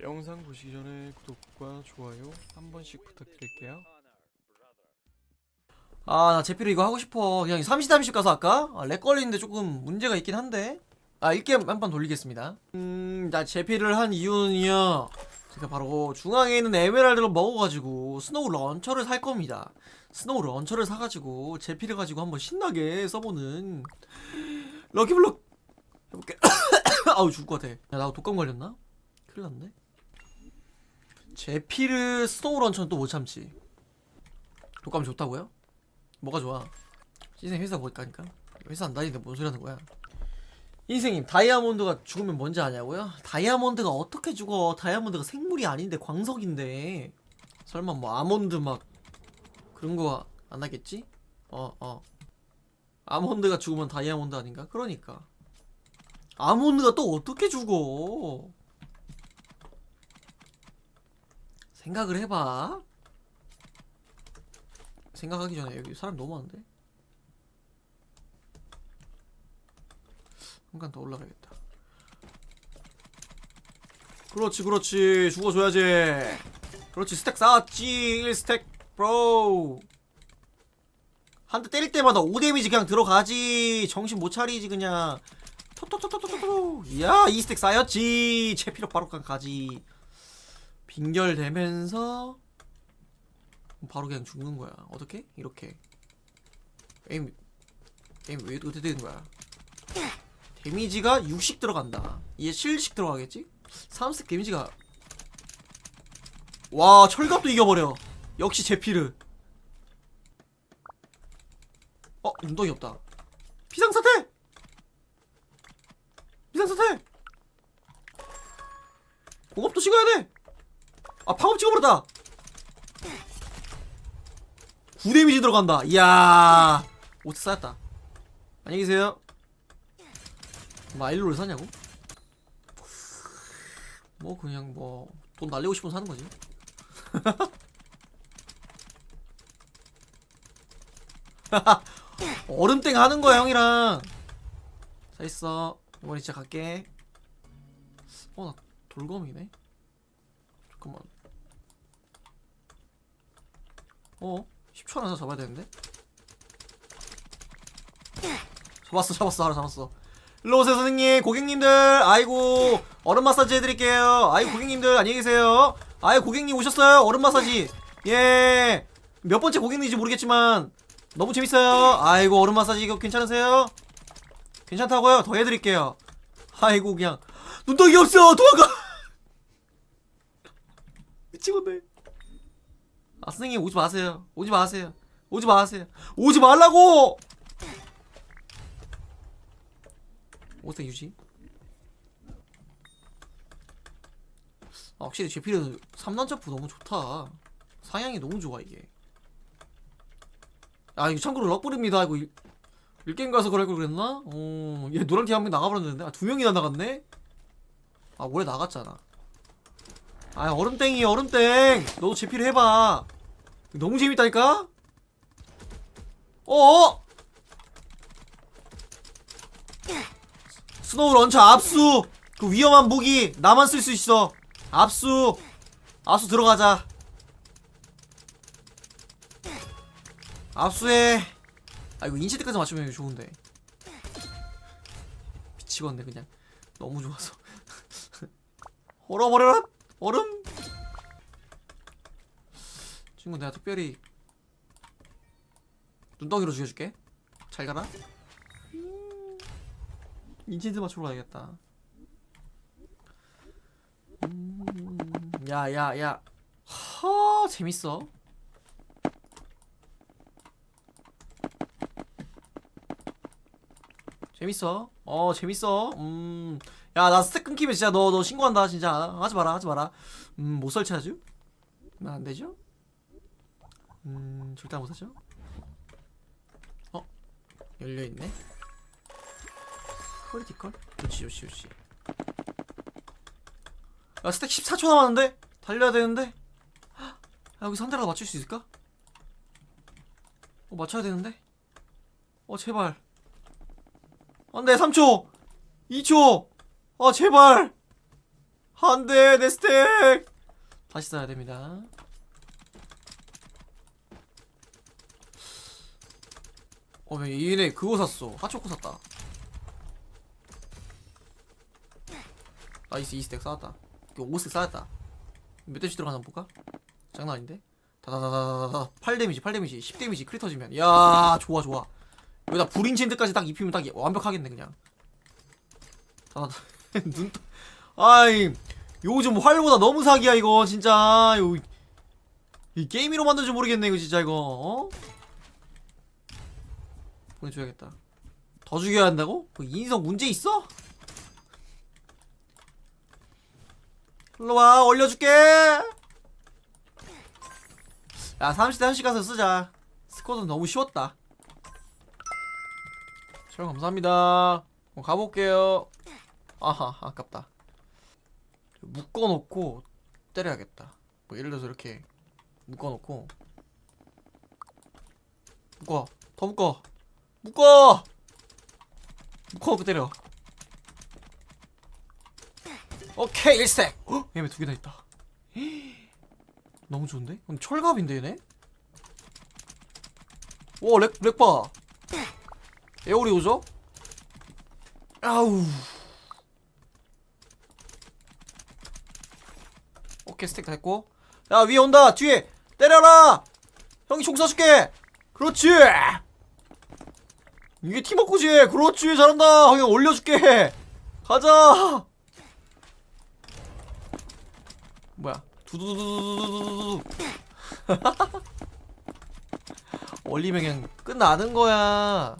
영상 보시기 전에 구독과 좋아요 한 번씩 부탁드릴게요. 아, 나 제피로 이거 하고 싶어. 그냥 30, 30 가서 할까? 아, 렉 걸리는데 조금 문제가 있긴 한데. 아, 1게임 한번 돌리겠습니다. 음, 나 제피를 한 이유는요. 제가 바로 중앙에 있는 에메랄드를 먹어가지고 스노우 런처를 살 겁니다. 스노우 런처를 사가지고 제피를 가지고 한번 신나게 써보는 럭키블럭 해볼게. 아우, 죽을 것 같아. 야, 나 독감 걸렸나? 큰일 났네. 제피를 스노우 런처는 또 못 참지. 독감 좋다고요? 뭐가 좋아? 인생 회사 못 가니까 회사 안 다니는데 뭔 소리 하는 거야? 인생님 다이아몬드가 죽으면 뭔지 아냐고요? 다이아몬드가 어떻게 죽어? 다이아몬드가 생물이 아닌데 광석인데 설마 뭐 아몬드 막 그런 거 안 하겠지? 어 어. 아몬드가 죽으면 다이아몬드 아닌가? 그러니까 아몬드가 또 어떻게 죽어? 생각을 해봐. 생각하기 전에 여기 사람 너무 많은데? 한 칸 더 올라가야겠다. 그렇지, 그렇지. 죽어줘야지. 그렇지, 스택 쌓았지. 1스택, 브로. 한 대 때릴 때마다 5 데미지 그냥 들어가지. 정신 못 차리지, 그냥. 토토토토토토. 이야, 2스택 쌓였지. 채피력 바로 가지. 빙결되면서 바로 그냥 죽는 거야. 어떻게? 이렇게. 에임 에임 왜 어떻게 되는 거야? 데미지가 60 들어간다. 이게 7씩 들어가겠지? 3스택 데미지가 와 철갑도 이겨버려. 역시 제피르. 어 운동이 없다. 비상사태. 비상사태. 공업도 찍어야 돼. 아 방업 찍어버렸다. 9데미지 들어간다. 이야. 오트 쌓였다. 안녕히 계세요. 뭐 아일로를 사냐고? 뭐 그냥 뭐 돈 날리고 싶으면 사는 거지. 얼음땡 하는 거야 형이랑. 자 있어. 이번에 진짜 갈게. 어나 돌검이네. 잠깐만. 어? 10초 안에서 잡아야 되는데? 잡았어 잡았어. 하나 잡았어. 일로 오세요 선생님. 고객님들 아이고. 얼음 마사지 해드릴게요. 아이고 고객님들 안녕히 계세요. 아이고 고객님 오셨어요? 얼음 마사지. 예 몇 번째 고객님인지 모르겠지만 너무 재밌어요. 아이고 얼음 마사지 이거 괜찮으세요? 괜찮다고요? 더 해드릴게요. 아이고 그냥 눈덩이 없어. 도망가. 미치겠네 아 선생님 오지 마세요. 오지 마세요. 오지 마세요. 오지 말라고! 오색 유지? 아, 확실히 제피르 3단 점프 너무 좋다. 사양이 너무 좋아 이게. 아 이거 참고로 럭블입니다. 이거 일- 일게임 가서 그럴 걸 그랬나? 어 얘 노란팀 한명 나가버렸는데. 아 두 명이나 나갔네? 아 원래 나갔잖아. 아 얼음땡이 얼음땡. 너도 제피를 해봐 너무 재밌다니까? 어어? 스노우 런처 압수! 그 위험한 무기 나만 쓸 수 있어 압수! 압수 들어가자 압수해 아 이거 인체 때까지 맞추면 좋은데 미치겠네 그냥 너무 좋아서 얼어버려라 얼음 친구 내가 특별히 눈덩이로 죽여줄게. 잘 가라. 인치드 맞추러 가야겠다. 음, 야야야. 하 재밌어. 재밌어. 어 재밌어. 음 야 나 스택 끊기면 진짜 너 너 신고한다 진짜. 하지 마라 하지 마라. 음못 설치하죠? 음, 안 되죠? 음 절대 못 하죠? 어? 열려 있네? 크리티컬? 좋지 좋지 좋지. 야 스택 14초 남았는데? 달려야 되는데? 아, 여기서 한 대라도 맞출 수 있을까? 어 맞춰야 되는데? 어 제발. 안돼 3초! 2초! 아 제발! 안돼 내 스택! 다시 써야 됩니다 어 얘네 그거 샀어. 하초코 샀다. 나이스 2스택 쌓았다. 이거 5스택 쌓았다. 몇 대씩 들어가나 볼까? 장난 아닌데? 다다다다다다 8 데미지 8 데미지 10 데미지 크리 터지면. 야 좋아 좋아. 여기다 불인챈드까지 딱 입히면 딱 완벽하겠네 그냥. 다다다 눈 떠- 아이 요즘 활보다 너무 사기야 이거 진짜. 요, 이 게임이로 만든 줄 모르겠네 이거 진짜 이거. 어? 보내줘야겠다. 더 죽여야 한다고? 그 인성 문제 있어? 일로와 올려줄게. 야 30대 한씩 가서 쓰자. 스쿼드는 너무 쉬웠다. 촬영 감사합니다. 어, 가볼게요. 아하 아깝다. 묶어놓고 때려야겠다. 뭐 예를 들어서 이렇게 묶어놓고. 묶어. 더 묶어 묶어 묶어놓고 때려 오케이 1스택 헉, 얘네 두 개나 있다. 너무 좋은데? 근데 철갑인데 얘네? 오 렉, 렉봐. 에어리 오죠? 아우. 오케이 스택 다 했고. 야 위에 온다 뒤에. 때려라. 형이 총 쏴줄게. 그렇지 이게 팀워크지. 그렇지. 잘한다. 형이 올려줄게. 가자. 뭐야? 두두두두두두두두 올리면 그냥 끝나는 거야.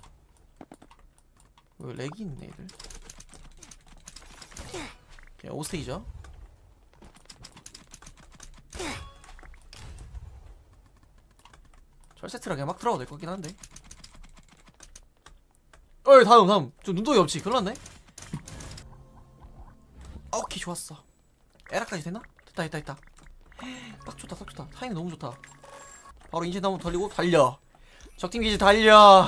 왜 렉이 있네 얘들? 그냥 오스테이죠? 철세트라 그냥 막 들어가도 될 것 같긴 한데 어이 다음 다음. 좀 눈독이 없지. 큰일 났네. 오케이 좋았어. 에라까지 되나? 됐다 됐다 됐다. 딱 좋다 딱 좋다. 타이밍 너무 좋다. 바로 인체 나무 돌리고 달려. 적팀 기지 달려.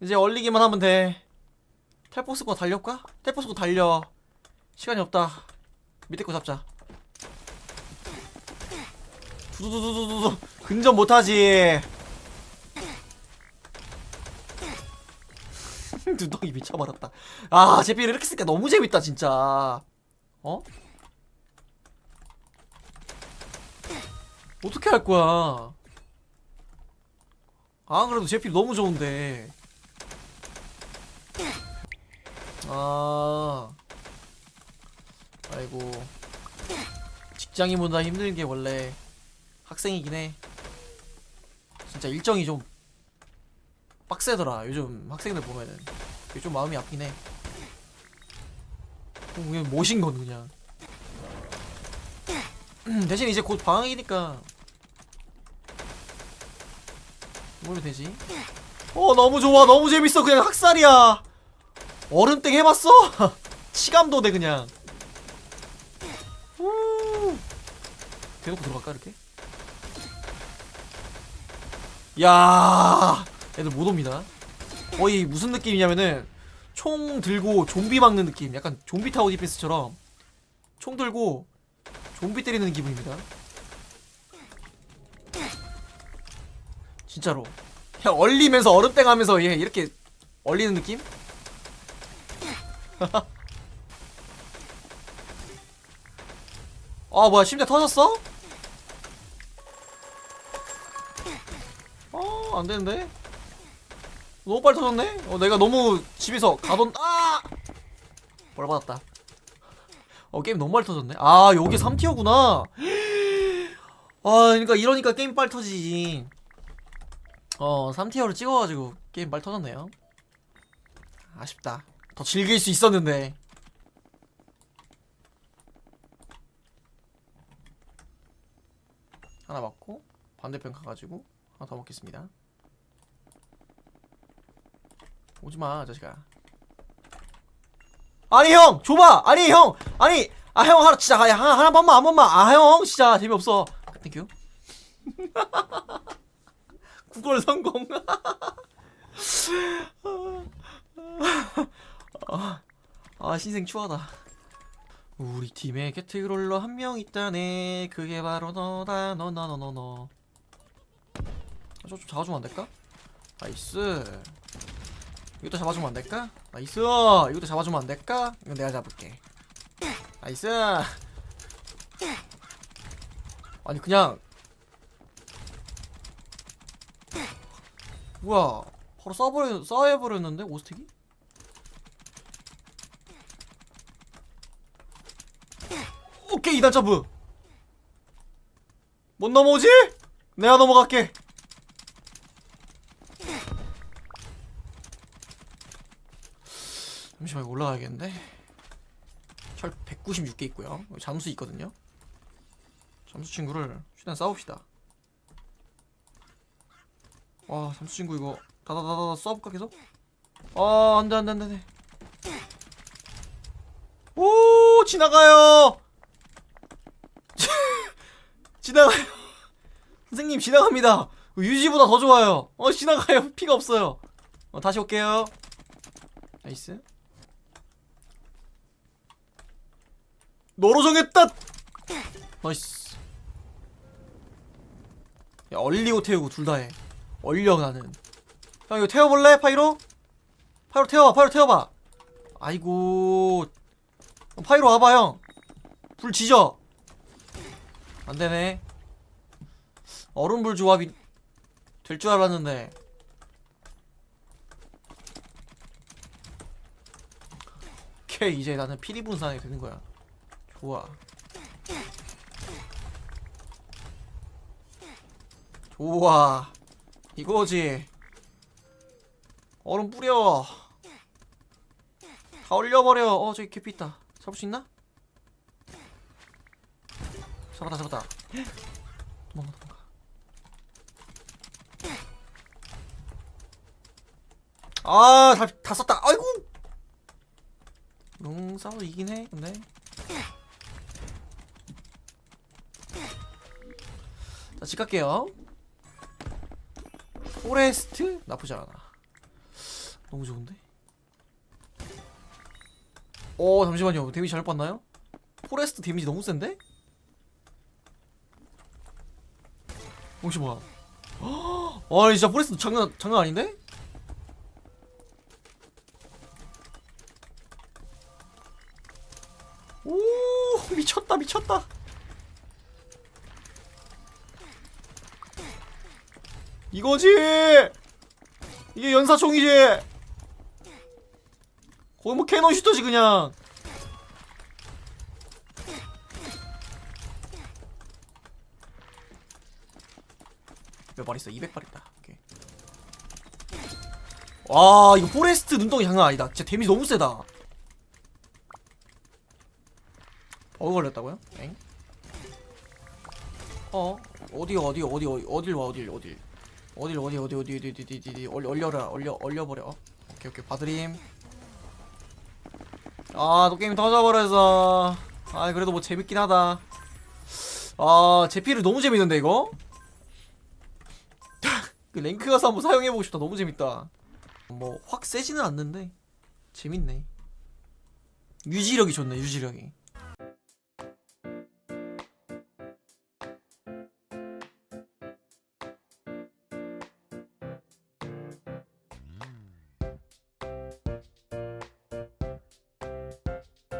이제 얼리기만 하면 돼. 텔포스 거 달려올까? 텔포스 거 달려. 시간이 없다. 밑에 거 잡자. 두두두두두두. 근접 못하지 두덩이 미쳐버렸다. 아 제피를 이렇게 쓰니까 너무 재밌다 진짜. 어? 어떻게 할 거야? 아 그래도 제필 너무 좋은데. 아. 아이고. 직장인보다 힘든 게 원래 학생이긴 해. 진짜 일정이 좀 빡세더라 요즘 학생들 보면은 그게 좀 마음이 아프긴 해 어, 그냥 모신 건 그냥 음, 대신 이제 곧 방학이니까 뭐면 되지? 어 너무 좋아 너무 재밌어 그냥 학살이야 얼음땡 해봤어? 치감도 돼 그냥 우. 대놓고 들어갈까 이렇게? 야 애들 못 옵니다 거의 무슨 느낌이냐면은 총 들고 좀비 막는 느낌 약간 좀비 타워 디펜스처럼 총 들고 좀비 때리는 기분입니다 진짜로 그냥 얼리면서 얼음땡 하면서 얘 이렇게 얼리는 느낌? 아 뭐야 심지어 터졌어? 어 안되는데? 너무 빨리 터졌네? 어 내가 너무 집에서 가던 아! 벌 받았다. 어 게임 너무 빨리 터졌네? 아 여기 3티어구나. 아 그러니까 이러니까 게임 빨리 터지지. 어 3티어를 찍어가지고 게임 빨리 터졌네요. 아쉽다. 더 즐길 수 있었는데. 하나 맞고 반대편 가가지고 하나 더 먹겠습니다 오지마 자식아. 아니 형! 줘봐! 아니 형! 아니 아 형 하나 진짜 아니, 하나 하나 번만 한 번만. 아 형! 진짜 재미없어. 땡큐 구걸 성공. 아, 아 신생 추하다. 우리 팀에 게트롤러 한 명 있다네. 그게 바로 너다. 너너너 너너. 아, 저좀 잡아주면 안 될까? 나이스 이것도 잡아주면 안 될까? 나이스 이것도 잡아주면 안 될까? 이건 내가 잡을게 나이스 아니 그냥 뭐야 바로 쏴버려 쏴해버렸는데 오스틱이? 오케이 2단 점프 못 넘어오지? 내가 넘어갈게 잠시만 올라가야겠는데? 철 196개 있고요. 잠수 있거든요. 잠수 친구를 최대한 싸웁시다. 와 잠수 친구 이거 다다다다 쏴볼까 계속? 아 안돼 안돼 안돼 안돼. 오 지나가요! 지나가요. 선생님 지나갑니다. 유지보다 더 좋아요. 어 지나가요. 피가 없어요. 어 다시 올게요. 나이스 너로 정했다 나이스. 야 얼리고 태우고 둘 다 해. 얼려 나는. 형 이거 태워볼래? 파이로? 파이로 태워봐 파이로 태워봐. 아이고. 파이로 와봐 형불 지져. 안되네. 얼음불 조합이 될 줄 알았는데. 오케이 이제 나는 피리 분산이 되는 거야 좋아. 좋아. 이거지. 얼음 뿌려. 다 얼려버려. 어 저기 개피 있다. 잡을 수 있나? 잡았다 잡았다. 도망가 도망가. 아다 다 썼다. 아이고! 용 싸워 이긴 해 근데 자 집 갈게요. 포레스트? 나쁘지 않아. 너무 좋은데? 어 잠시만요. 데미지 잘못 봤나요? 포레스트 데미지 너무 센데? 혹시 뭐야? 와 진짜 포레스트 장난 장난 아닌데? 오 미쳤다 미쳤다 이거지! 이게 연사총이지! 거의 뭐 캐논 슈터지 그냥. 몇 발 있어? 200발 있다. 와 이거 포레스트 눈덩이 장난 아니다. 진짜 데미지 너무 세다. 버그 걸렸다고요? 엥? 어? 어디 어디 어디 어디 어딜 와 어딜 어딜 어딜 어디 어디 어디 어디 어디 어디 어디 얼 얼려라 얼려 얼려버려. 오케이 오케이. 바드림. 아또 게임 터져버려서. 아 그래도 뭐 재밌긴 하다. 아 제피를 너무 재밌는데 이거? 그 랭크 가서 한번 사용해보고 싶다. 너무 재밌다. 뭐 확 세지는 않는데 재밌네. 유지력이 좋네 유지력이